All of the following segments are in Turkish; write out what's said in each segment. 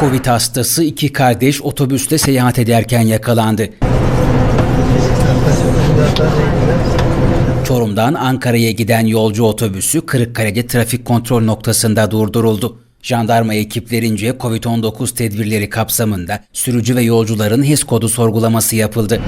Covid hastası iki kardeş otobüste seyahat ederken yakalandı. Çorum'dan Ankara'ya giden yolcu otobüsü Kırıkkale'de trafik kontrol noktasında durduruldu. Jandarma ekiplerince Covid-19 tedbirleri kapsamında sürücü ve yolcuların HES kodu sorgulaması yapıldı.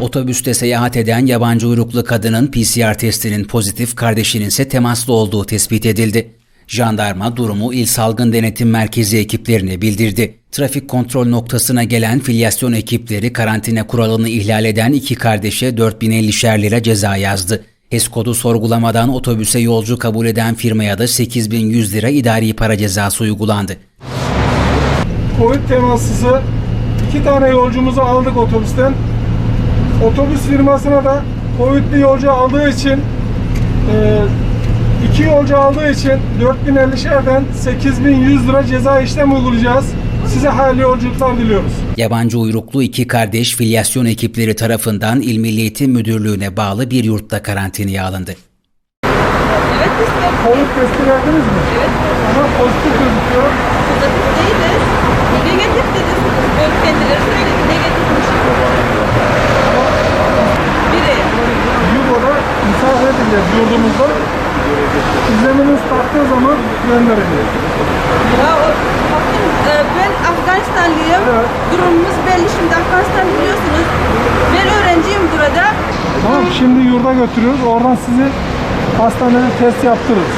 Otobüste seyahat eden yabancı uyruklu kadının PCR testinin pozitif, kardeşinin ise temaslı olduğu tespit edildi. Jandarma durumu İl Salgın Denetim Merkezi ekiplerine bildirdi. Trafik kontrol noktasına gelen filyasyon ekipleri karantina kuralını ihlal eden iki kardeşe 4050'şer lira ceza yazdı. HES kodu sorgulamadan otobüse yolcu kabul eden firmaya da 8100 lira idari para cezası uygulandı. Covid temaslısı iki tane yolcumuzu aldık otobüsten. Otobüs firmasına da Covid'li yolcu aldığı için e, iki yolcu aldığı için 4050 şerden 8100 lira ceza işlem uygulayacağız. Size hayırlı yolculuklar diliyoruz. Yabancı uyruklu iki kardeş filyasyon ekipleri tarafından İl Milli Eğitim Müdürlüğü'ne bağlı bir yurtta karantinaya alındı. Evet biz de Covid testi verdiniz mi? evet Ama pozitif gözüküyor. pozitif değiliz. Negatif dedi. Böyle kendileri söyledi. Negatifmiş. Biri. Yugo'da misafir edeceğiz yurdumuzda. İzleminiz taktığı zaman göndereceğiz. Ya o, baktım, e, ben Afganistanlıyım. Evet. Durumumuz belli şimdi Afganistan biliyorsunuz. Ben öğrenciyim burada. Tamam şimdi yurda götürüyoruz. Oradan sizi hastanede test yaptırırız.